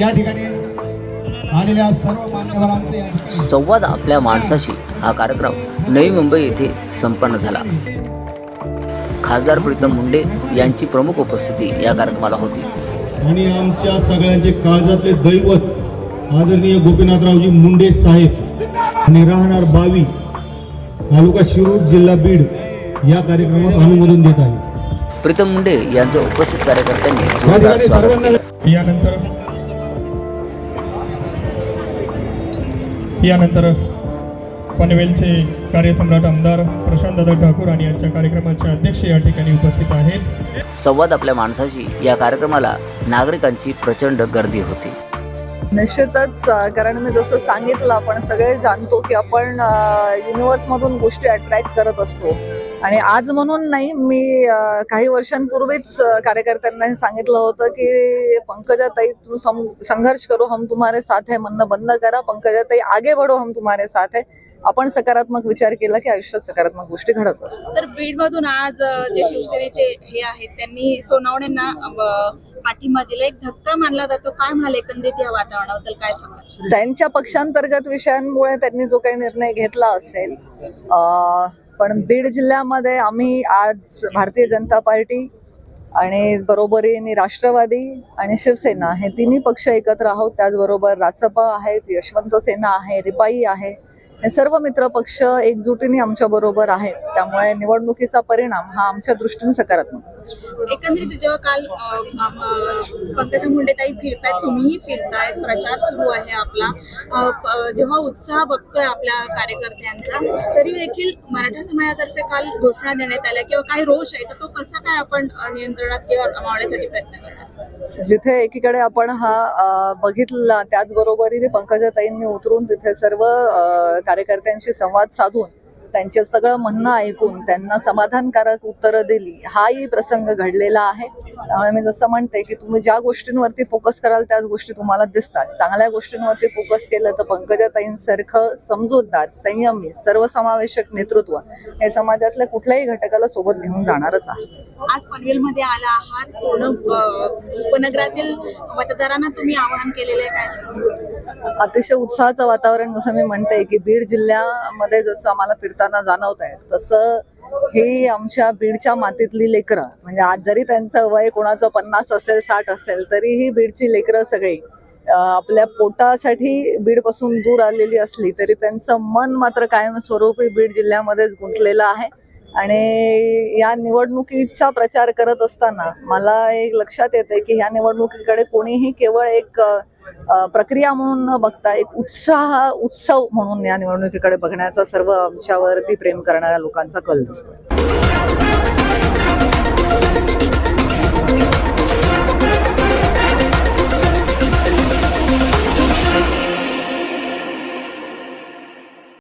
या ठिकाणी आलेल्या सर्व मान्यवरांचे संवाद आपल्या माणसाशी हा कार्यक्रम नवी मुंबई येथे संपन्न झाला. खासदार प्रीतम मुंडे यांची प्रमुख उपस्थिती या कार्यक्रमाला होती. आणि आमच्या सगळ्यांचे काळजातले दैवत आदरणीय गोपीनाथरावजी मुंडे साहेब आणि राहणार बावी तालुका शिरूर जिल्हा बीड या कार्यक्रमास अनुमोदन देत आहे. प्रीतम मुंडे यांच्या उपस्थित कार्यकर्त्यांनी यानंतर यानंतर पनवेलचे कार्यसम्राट आमदार प्रशांतदादा ठाकूर आणि यांच्या कार्यक्रमाचे अध्यक्ष या ठिकाणी उपस्थित आहेत. संवाद आपल्या माणसाशी. या कार्यक्रमाला नागरिकांची प्रचंड गर्दी होती. निश्चितच कारण मी जसं सांगितलं आपण सगळे जाणतो की आपण युनिव्हर्समधून गोष्टी अट्रॅक्ट करत असतो. आणि आज म्हणून नाही मी काही वर्षांपूर्वीच कार्यकर्त्यांना हे सांगितलं होतं की पंकजाताई तू संघर्ष करो हम तुम्हारे साथ है म्हणणं बंद करा. पंकजाताई आगे बढ़ो हम तुम्हारे साथ है. आपण सकारात्मक विचार केला की आयुष्यात सकारात्मक गोष्टी घडत असतात. सर बीडमधून आज जे शिवसेनेचे हे आहेत त्यांनी सोनावणेंना पाठिंबा दिला एक धक्का मानला जातो. काय म्हणाले एकंदरीत या वातावरणाबद्दल? काय सांगा त्यांच्या पक्षांतर्गत विषयांमुळे त्यांनी जो काही निर्णय घेतला असेल पण बीड जिल्ह्यामध्ये आम्ही आज भारतीय जनता पार्टी आणि बरोबरीने राष्ट्रवादी आणि शिवसेना हे तिन्ही पक्ष एकत्र आहोत. त्याचबरोबर रासपा आहेत यशवंत सेना आहे रिपाई आहे. हे सर्व मित्र पक्ष एकजुटीने आमच्या बरोबर आहेत. त्यामुळे निवडणुकीचा परिणाम हा आमच्या दृष्टीने सकारात्मक असतो. एकंदरीत जेव्हा काल पंकजा मुंडे ताई फिरतायत तुम्हीही फिरतायत प्रचार सुरू आहे आपला. जेव्हा उत्साह बघतोय आपल्या कार्यकर्त्यांचा तरी देखील मराठा समाजातर्फे काल घोषणा देण्यात आल्या किंवा काही रोष आहे तर तो कसा काय आपण नियंत्रणात किंवा मावण्यासाठी प्रयत्न करतो जिथे एकीकडे आपण हा बघितला त्याचबरोबरीने पंकजाताईंनी उतरून तिथे सर्व कार्यकर्त्यांशी संवाद साधून त्यांचे सगळं म्हणणं ऐकून त्यांना समाधानकारक उत्तरं दिली. हाही प्रसंग घडलेला आहे. त्यामुळे मी जसं म्हणते की तुम्ही ज्या गोष्टींवरती फोकस कराल त्याच गोष्टी तुम्हाला दिसतात. चांगल्या गोष्टींवरती फोकस केलं तर पंकजाताईंसारखं समजूतदार संयमी सर्वसमावेशक नेतृत्व हे समाजातल्या कुठल्याही घटकाला सोबत घेऊन जाणारच आहे. आज पनवेलमध्ये आला आहात. पूर्ण उपनगरातील मतदारांना तुम्ही आवाहन केलेलं आहे काय? अतिशय उत्साहाचं वातावरण जसं मी म्हणते की बीड जिल्ह्यामध्ये जसं आम्हाला फिरताना जाणवत आहे तसं ही आमच्या बीडच्या मातीतली लेकरं म्हणजे आज जरी त्यांचं वय कोणाचं पन्नास असेल साठ असेल तरी ही बीडची लेकरं सगळी आपल्या पोटासाठी बीडपासून दूर आलेली असली तरी त्यांचं मन मात्र कायमस्वरूपी बीड जिल्ह्यामध्येच गुंतलेलं आहे. आणि या निवडणुकीचा प्रचार करत असताना मला एक लक्षात येते की ह्या निवडणुकीकडे कोणीही केवळ एक प्रक्रिया म्हणून न बघता एक उत्साह उत्सव म्हणून या निवडणुकीकडे बघण्याचा सर्व आमच्यावरती प्रेम करणाऱ्या लोकांचा कल दिसतो